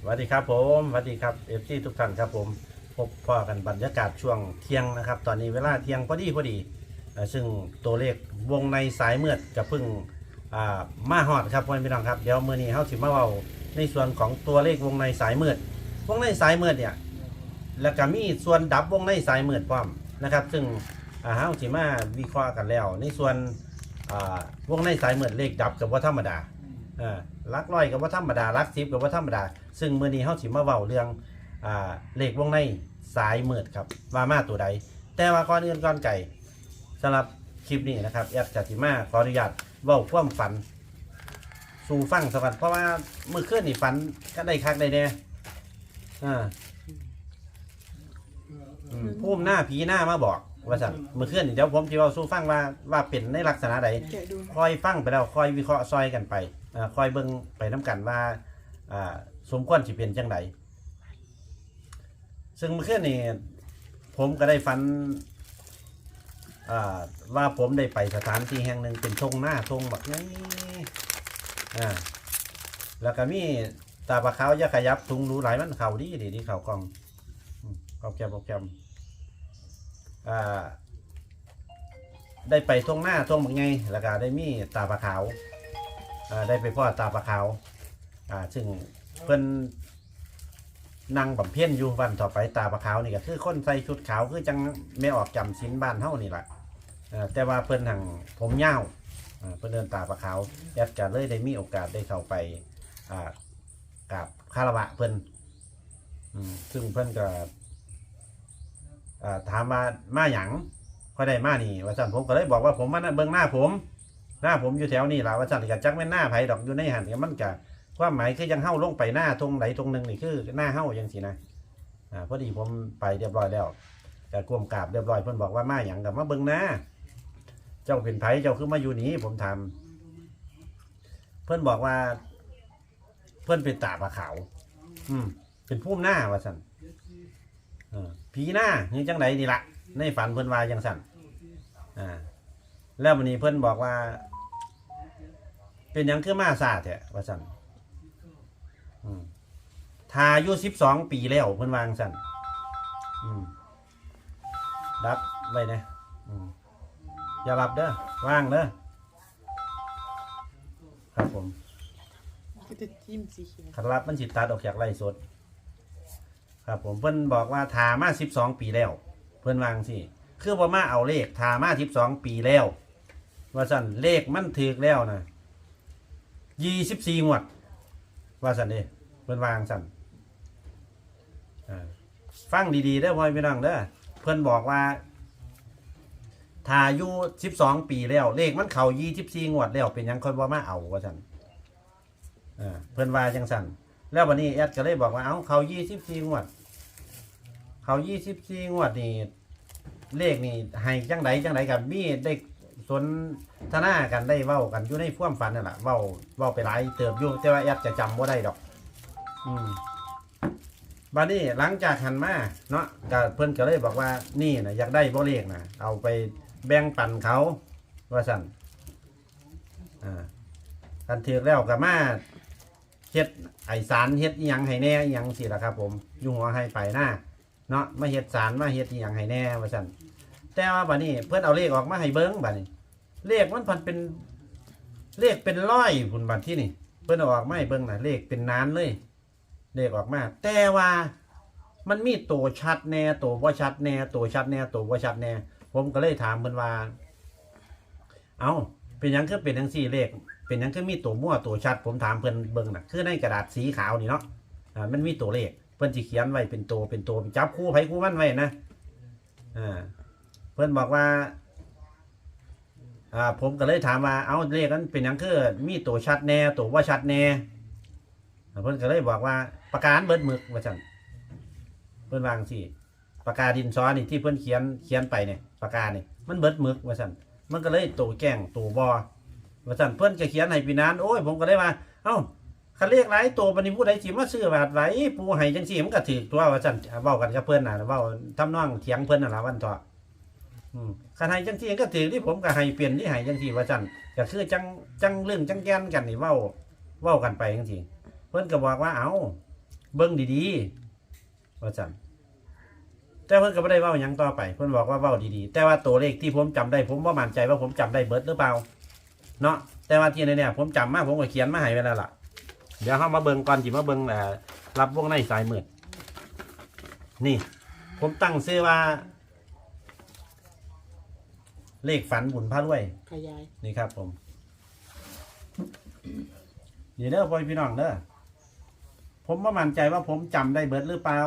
สวัสดีครับผมสวัสดีครับเอฟซีทุกท่านครับผม พบพ่อกันบรรยากาศช่วงเที่ยงนะครับ ตอนนี้เวลาเที่ยงพอดีพอดีเอ่อซึ่งตัวเลขวงในสายเมือดจะพึ่งอ่ามาฮอดครับพ่อพี่น้องครับเดี๋ยวมื้อนี้เฮาสิมาเว้าในส่วนของตัวเลขวงในสายเมือดวงในสายเมือดเนี่ย แล้วก็มีส่วนดับวงในสายเมือดพร้อมนะครับ ซึ่งอ่าเฮาสิมาวิเคราะห์กันแล้ว ในส่วนอ่าวงในสายเมือดเลขดับกับว่าธรรมดาอ่า ลักร้อยกับว่าธรรมดาลักสิบกับว่าธรรมดา ซึ่งมื้อนี้เฮาสิมาเว้าเรื่องอ่าเลขวงในสายมืดครับว่ามาตัวใด แต่ว่าก่อนอื่นก่อนไก่สำหรับคลิปนี้นะครับแอดกติมาขออนุญาตเว้าความฝัน สู่ฟังสักกันเพราะว่าเมื่อคืนนี่ฝันก็ได้คักได้แน่อ่าอืมพุ่มหน้าผีหน้ามาบอกว่าสั่นเมื่อคืนนี่เดี๋ยวผมจะเว้าสู่ฟังว่าว่าเป็นในลักษณะใดแกะดูคอยฟังไปแล้วคอยวิเคราะห์ซอยกันไปอ่า คอยเบิ่งไปน้กันว่าสมควรสิเป็นจังไดซึ่งเมื่อคืนนี่ผมก็ได้ฝันว่าผมได้ไปสถานที่แห่งหนึ่งเป็นทงหน้าทงแบบนี้แล้วก็มีตาปลาขาวยะขยับทุงรู้หลายมันเข่าดีดีที่เข่ากองอืมกอบแกมกอบแกมได้ไปท่วงหน้าท่วงบักไงแล้วก็ได้มีตาปลาขาว อ่าได้ไปพ่อตาปลาขาวอ่าซึ่งเพิ่นนั่งบำเพ็ญอยู่วันต่อไปตาปลาขาวนี่ก็คือคนใส่ชุดขาวคือจังไม่ออกจำสินบ้านเฮานี่แหละอ่าแต่ว่าเพิ่นหังผมยาวอ่าเพิ่นเดินตาปลาขาวแอดก็เลยได้มีโอกาสได้เข้าไปอ่ากับคารวะเพิ่นอืมซึ่งเพิ่นก็อ่าถามว่ามาหยังก็ได้มานี่ว่าจันผมก็เลยบอกว่าผมมาเบิ่งหน้าผม หน้าผมอยู่แถวนี่ล่ะว่าจันก็จักแม่นหน้าไผดอกอยู่ในหันก็มันก็ความหมายคือยังเฮ้าลงไปหน้าตรงไหนตรงหนึ่งนี่คือหน้าเฮ้ายังสินะอ่าพอดีผมไปเรียบร้อยแล้วก็กวมกราบเรียบร้อยเพิ่นบอกว่ามาหยังกับมาเบิ่งหน้าเจ้าเป็นไผเจ้าคือมาอยู่นี่ผมถามเพิ่อนบอกว่า เพิ่อนเป็นตาปลาขาวอืม เป็นผู้หน้าว่าสันเออผีหน้านี่จังไดนี่ละในฝันเพิ่อนว่าจังสันอ่าแล้ววันนี้เพิ่อนบอกว่า เป็นหยังคือมาซาแท้ว่าสันอืมทาอายุสิบสองปีแล้วเพิ่นวาจังสันอืมรับไว้นะอืมอย่ารับเด้อว่างเด้อครับผมก็จะจิ้มสีเขียวคันรับมันสิตัดออกจากไร่สด ครับผมเพิ่นบอกว่าทามาสิบสองปีแล้ว เพิ่นวาจังสิคือว่ามาเอาเลขทามาสิบสองปีแล้ว ว่าสั่นเลขมันถือแล้วนะ ยี่สิบสี่งวด ว่าสั่นเด้เพิ่นวางสันอ่าฟังดีๆเด้อพ่อพี่น้องเด้อเพิ่นบอกว่าทาอายุสิบสองปีแล้ว เลขมันเข่ายี่สิบสี่งวดแล้วเป็นหยังคนว่ามาเอาว่าสันอ่าเพิ่นว่าจังสันแล้ววันนี้แอดก็เลยบอกว่าเอ้าเขายี่สิบสี่งวด เขายี่สิบสี่งวดนี่เลขนี่ให้จังไดจังไดกับมีได้ สนทนากันได้เว้ากันอยู่ในพ่วามฝันนั่นแหละเว้าเว้าไปหลายเติบอยู่แต่ว่าแอดจะจำว่าได้ดอก อืมบัดนี้หลังจากหันมาเนาะก็เพิ่นก็เลยบอกว่านี่นะอยากได้บ่เลขนะเอาไปแบ่งปันเขา ว่าสั่นอ่ากันถือแล้วก็มาเฮ็ดไอสารเฮ็ดอีหยังให้แน่อีหยังสิล่ะครับ ผมอยู่หัวให้ไปหน้าเนาะมาเฮ็ดสารมาเฮ็ดอีหยังให้แน่ว่าสั่นแต่ว่าบัดนี้เพิ่นเอาเลขออกมาให้เบิ่งบัดนี้ เลขมันพันเป็นเลขเป็นร้อยพุ่นบัดที่นี่เพิ่นเอาออกมาให้เบิ่งนะเลขเป็นนานเลย เลขออกมา แต่ว่ามันมีตัวชัดแน่ตัวบ่าชัดแน่ตัวชัดแน่ตัวบ่าชัดแน่ ผมก็เลยถามเพิ่นว่า เอ้าเป็นหยังคือเป็นจังซี่เลข เป็นหยังคือมีตัวมั่วตัวชัด ผมถามเพิ่นเบิ่งนะคือในกระดาษสีขาวนี่เนาะอ่ามันมีตัวเลข เพิ่นสิเขียนไว้เป็นตัวเป็นตัวจับคู่ไผคู่มันไว้นะอ่าเพิ่นบอกว่า อ่าผมก็เลยถามว่าเอาเลขนั้นเป็นหยังคือมีตัวชัดแน่ตัวว่าชัดแน่เพิ่นก็เลยบอกว่าประกาศเบิดหมึกว่าจังเพิ่นวาจังสิปากกาดินซ้อนี่ที่เพิ่นเขียนเขียนไปเนี่ยปากกานี่มันเบิดหมึกว่าจังมันก็เลยตัวแกล้งตัวบอว่าจังเพิ่นก็เขียนให้ปีนานโอ้ยผมก็เลยว่าเอ้าคันเลขหลายตัวบัดนี้ผู้ใดสิมาซื้อบาทไหลปูให้จังซี่มันก็ถูกตัวว่าจังเว้ากันกับเพิ่นน่ะเว้าทำนองเถียงเพิ่นน่ะล่ะวันเถาะ อืมคันให้จังที่ก็ถือที่ผมก็ให้เปลี่ยนที่ให้จังที่ว่าจันก็คือจังจังเรื่องจังแกนกันนี่เว้าเว้ากันไปจังที่เพิ่นก็บอกว่าเอาเบิ้งดีๆว่าจันแต่เพิ่นก็ไม่ได้เว้าหยังต่อไป เพิ่นบอกว่าเว้าดีๆ แต่ว่าตัวเลขที่ผมจำได้ ผมว่ามั่นใจว่าผมจำได้เบิดหรือเปล่า เนาะแต่ว่าที่เนี่ยผมจำมาผมก็เขียนมาให้ไว้แล้วล่ะ เดี๋ยวเฮามาเบิ่งก่อนสิมาเบิ่งเอ่อรับวงในสายมืดนี่ ผมตั้งชื่อว่า เลขฝันบุญพระรวยขยายนี่ครับผมนี่เด้อพ่อพี่น้องเด้อผมว่ามั่นใจว่าผมจำได้เบิดหรือเปล่า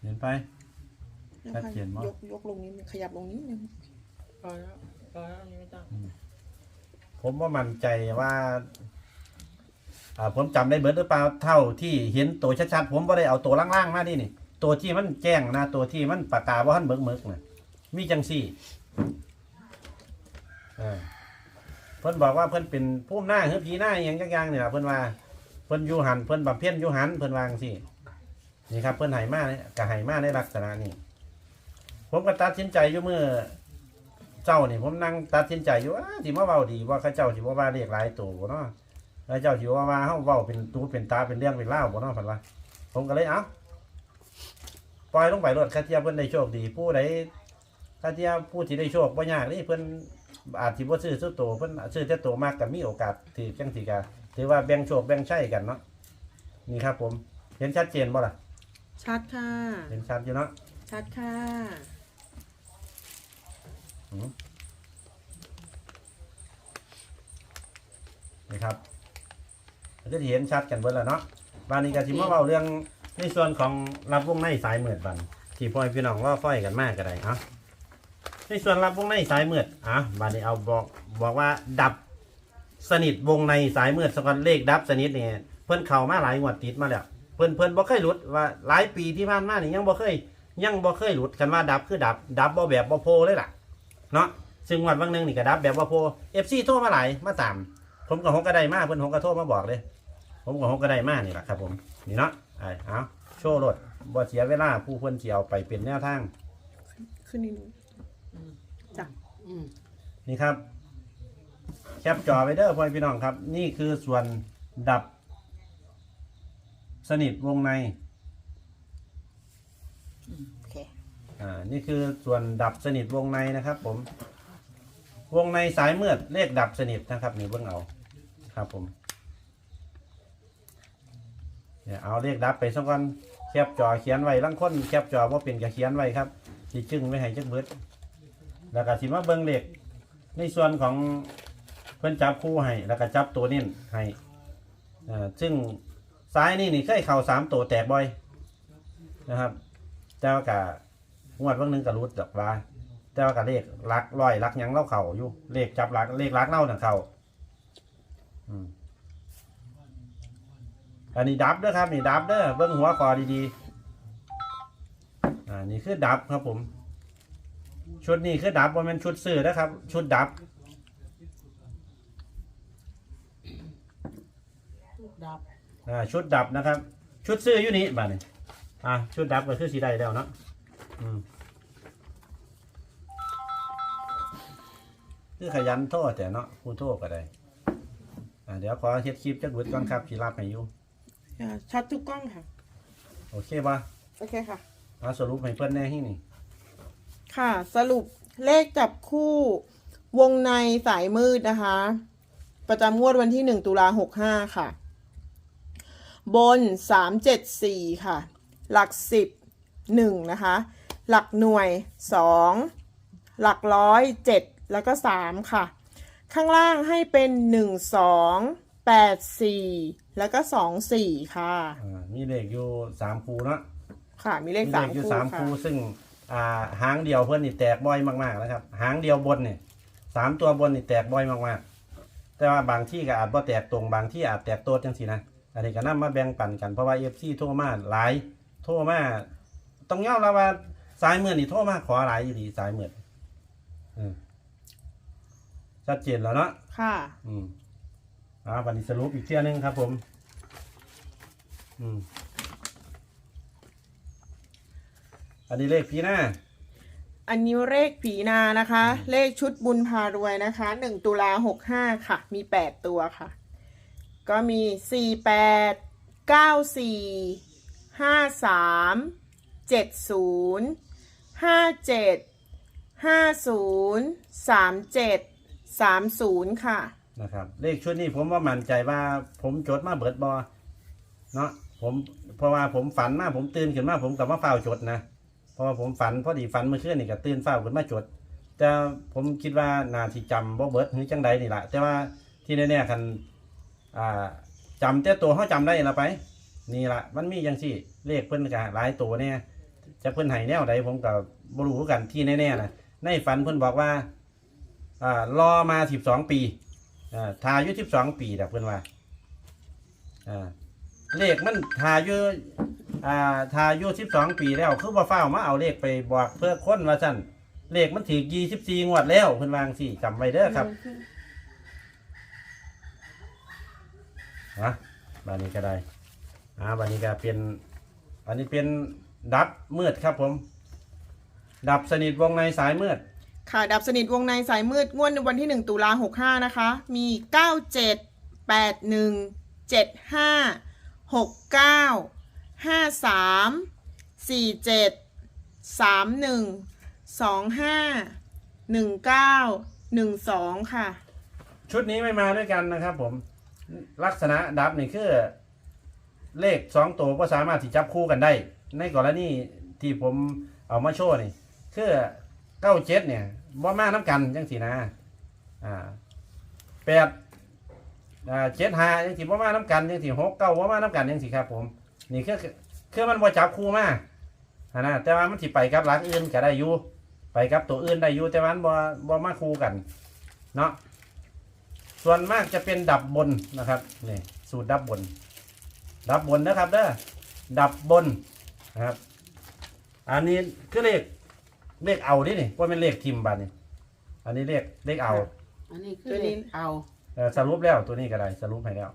เห็นไป ชัดเจนมาก ยกยกลงนิดนึงขยับลงนิดนึงพอแล้วพอแล้วอันนี้ไม่ต้องผมว่ามั่นใจว่าอ่า ผมจำได้เบิดหรือเปล่าเท่าที่เห็นตัวชัดๆผมไ่ได้เอาตัวล่างๆมาดินี่ ตัวที่มันแจ้งนะตัวที่มันปากกาว่าท่านเบิกเมิกนะมีจังสี่เออเพิ่นบอกว่าเพิ่นเป็นผู้หน้าเฮือผีหน้าอหย่างจักอย่างเนี่ยล่ะเพิ่นว่าเพิ่นอยู่หันเพิ่นบำเพ็ญอยู่หันเพิ่นวาจังสี่ นี่ครับเพิ่นไหมาเนี่ยกะไหมาในลักษณะนี้ ผมก็ตัดสินใจอยู่เมื่อเจ้านี่ผมนั่งตัดสินใจอยู่ว่าที่มาเว้าดีว่าเขาเจ้าสิว่าว่าเรียกหลายตัวบ่เนาะแล้วเจ้าสิว่าว่าเฮาเว้าเป็นตูเป็นตาเป็นเรื่องเป็นเล่าวบ่เนาะเพิ่นว่าผมก็เลยเอ้าปล่อยลงไปรถคาเทียเพิ่นได้โชคดีผู้ใดคาเทียผู้ที่ได้โชคบ่ยากนี่เพิ่นอาจสิบ่ซื้อซื้อตัวเพิ่นซื้อแต่ตัวมากก็มีโอกาสถือจังซี่ก็ถือว่าแบ่งโชคแบ่งชัยกันเนาะนี่ครับ ผมเห็นชัดเจนบ่ล่ะ ชัดค่ะ เห็นชัดอยู่เนาะ ชัดค่ะ นะครับก็จะเห็นชัดกันเบิดแล้วเนาะบานนี้ก็สิมาเว้าเรื่องในส่วนของรับวงในสายเมืดบันที่พ่อพี่น้องว่าค่อยกันมากก็ได้เนาะในส่วนรับวงในสายเมืดอะบานนี้เอาบอกบอกว่าดับสนิทวงในสายเมืดสกอนเลขดับสนิทเนี่ยเพิ่อนเข้ามาหลายงวดติดมาแล้วเพิ่อนเพิ่อนบ่เคยหลุดว่าหลายปีที่ผ่านมานี่ยังบ่เคย ยังบ่เคยหลุดกันว่าดับคือดับ ดับบ่แบบบ่โพเลยล่ะ เนาะซึ่งงวันบางหนึงนี่ก็ดับแบบบ่โพ FC โทรมาหลายมาตาม ผมกับฮกก็ได้มาเพิ่นฮกก็โทรมาบอกเลย ผมกับฮกก็ได้มานี่แหละครับผมนี่เนาะไอ้เอาโชว์รถบ่เสียเวลาผู้เพิ่นสิเอาไปเป็นแนวทางขึ้นนิดนึงจ้ะอืมนี่ครับ แคปจอไว้เด้อพ่อพี่น้องครับ นี่คือส่วนดับ สนิทวงในโอ่านี่คือส่วนดับสนิทวงในนะครับ ผม วงในสายมืดเลขดับสนิทนะครับนี่เบิ่งเอาครับผมเนี่ยเอาเลขดับไปสักวันแคปจอเขียนไว้ลังค้นแคปจอว่าเป็นก็เขียนไว้ครับสิจึงไม่ให้จักเบิดแล้วก็สิมาเบิ่งเลขในส่วนของเพิ่อนจับคู่ให้ แล้วก็จับตัวเน้นให้อ่าซึ่งซ้ายนี่นี่เคยเข่าสามตัวแตกบ่อยนะครับแต่ว่ากะ งวดวันหนึงก็รุดดอกว่า แต่ว่ากับเลขลักร้อยลักหยังเล่าเข่าอยู่ เลขจับลักเลขลักเล่าหนังเข่าอืมอันนี้ดับเด้อครับนี่ดับเด้อเบิ้งหัวคอดีๆอ่านี่คือดับครับผม ชุดนี้คือดับว่ามันชุดซื้อนะครับ ชุดดับ ดับอ่าชุดดับนะครับ ชุดซื้ออยู่นี่บ้านี่อ่าชุดดับก็คือสีได้แล้วเนาะอืม คือขยันโทษแต่เนาะผู้โทษก็ได้อ่าเดี๋ยวขอเฮ็ดคลิปจักเบิดก่อนครับสิรับให้อยู่อ่าชัดทุกกล้องค่ะ โอเคป่ะโอเคค่ะเอาสรุปให้เพิ่นแน่ที่นี่ ค่ะ สรุปเลขจับคู่วงในสายมืดนะคะ ประจำงวดวันที่1ตุลา65ค่ะ บน374ค่ะ หลัก10 1นะคะ หลักหน่วย 2 หลักร้อย 7 แล้วก็ 3 ค่ะ ข้างล่างให้เป็น 1 2 8 4 แล้วก็ 2 4 ค่ะ อ่ามีเลขอยู่สามคูเนาะค่ะ มีเลขมีสามอยู่คู่สามค่ะ คูซึ่งอ่าหางเดียวเพิ่นนี่แตกบ่อยมากๆนะครับ หางเดียวบนนี่สามตัวบนนี่แตกบ่อยมากๆ แต่ว่าบางที่ก็อาจบ่แตกตรงบางที่อาจแตกโตดจังซี่นะอันนี้ก็นำมาแบ่งปันกันเพราะว่า FC โทรมาหลายโทรมาต้องยอมรับว่า สายมือนี่โทรมาขอหลายอยู่ดีสายมืออืมชัดเจนแล้วเนาะค่ะ อืมอ่าวันนี้สรุปอีกเที่ยหนึงครับผม อืมอันนี้เลขพี่หน้า อันนี้เลขผีนานะคะ เลขชุดบุญพารวยนะคะหนึ่งตุลาหกห้าค่ะ มีแปดตัวค่ะ ก็มีสี่แปดเก้าสี่ห้าสามเจ็ดศูนย์ ห้าเจ็ดห้าศูนย์สามเจ็ดสามศูนย์ค่ะ นะครับเลขชุดนี้ผมว่ามั่นใจว่าผมจดมาเบิดบอเนาะผมเพราะว่าผมฝันมาผมตื่นขึ้นมาผมกับมาเฝ้าจดนะเพราะว่าผมฝันพอดีฝันเมื่อคืนนี่ก็ตื่นเฝ้าขึ้นมาจด แต่ผมคิดว่านาทีจำบ่เบิดหรือจังใดนี่แหละแต่ว่าที่แน่ๆคันอ่าจำแต่ตัวเขาจำได้ละไป นี่ละมันมีอย่างสี่เลขเพิ่นก็หลายตัวเนี่ย จะเพิ่นให้แนวใดผมก็บ่รู้คือกันที่แน่ๆนะในฝันเพิ่นบอกว่าอ่ารอมาสิบสองปีอ่าทายุสิบสองปีแต่เพื่อนว่าอ่าเลขมันทายุอ่าทายุสิบสองปีแล้วคือว่าเฝ้ามาเอาเลขไปบอกเพื่อค้นว่าสั่นเลขมันถือยี่สิบสี่งวดแล้วเพื่อนวาจังสี่จำไว้เด้อครับนะบานนี้ก็ได้อ่าบานนี้ก็เป็นอันนี้เป็น ดับมืดครับผม ดับสนิทวงในสายมืด ค่ะ ดับสนิทวงในสายมืดงวดในวันที่ 1 ตุลา65 นะคะ มี 97 81 75 69 53 47 31 25 19 12 ค่ะ ชุดนี้ไม่มาด้วยกันนะครับผม ลักษณะดับนี่คือ เลขสองตัวก็สามารถที่จับคู่กันได้ ในกรณีที่ผมเอามาโชว์นี่คือเก้าเจ็ดเนี่ยบ่มาน้ำกันจังสีนะอ่าแปดอ่าเจ็ดห้าจังสีบ่มาน้ำกันจังสีหกเก้าบ่มาน้ำกันจังสีครับผมนี่คือคือมันบ่จับคู่มาอ่านะแต่ว่ามันสิไปกับหลักอื่นก็ได้อยู่ไปกับตัวอื่นได้อยู่แต่ว่ามันบ่บ่มาคู่กันเนาะส่วนมากจะเป็นดับบนนะครับนี่สูตรดับบน ดับบนนะครับเด้อดับบน นะครับ อันนี้คือเลขเลขเอาดินี่ว่าเป็นเลขทิมบานนี่อันนี้เลขเลขเอาอันนี้คือตัวนี้เลขเอาเออสรุปแล้วตัวนี้ก็ได้สรุปให้แล้ว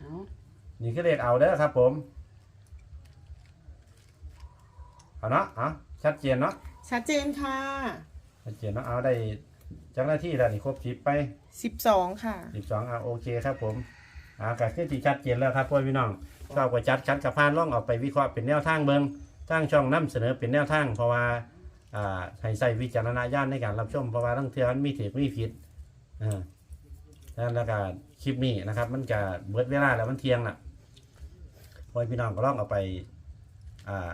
เอานี่คือเลขเอาเด้อครับ ผมเอาเนาะเอาชัดเจนเนาะชัดเจนค่ะชัดเจนเนาะเอาได้จังหน้าที่แล้วนี่ครบสิบไป12ค่ะ สิบสองอะโอเคครับ ผมอ่าก็คือที่ชัดเจนแล้วครับพ่อพี่น้อง ชอบกว่าจัดชัดกับพานล่องออกไปวิเคราะห์เป็นแนวทางเบิงทางช่องนํเสนอเป็นแนวทาง เพราะว่าอ่าให้ใส่วิจารณญาณในการรับชมเพราะว่าทั้งเทือนมีถือมีผิดอ่าแล้วก็คลิปนี้นะครับ มันจะเบิดเวลาแล้วมันเที่ยงน่ะพ่อพี่น้องก็ล่องเอาไปอ่า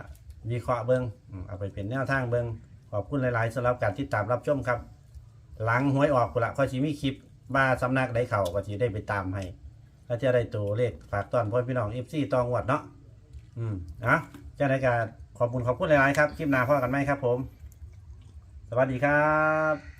วิเคราะห์เบิงอืมเอาไปเป็นแนวทางเบิงขอบคุณหลาย ๆสำหรับการติดตามรับชมครับ หลังหวยออกกุละค่อยสิมีคลิปบ้าสำนักได้เข่าก็สิได้ไปตามให้ ก็จะได้ตัวเลขฝากตอนพ่อพี่น้องเอฟซีตองวัดเนาะอืมอะเจะได้การขอบคุณขอบคุณหลายๆครับ คลิปหน้าพ่อกันไหมครับผม สวัสดีครับ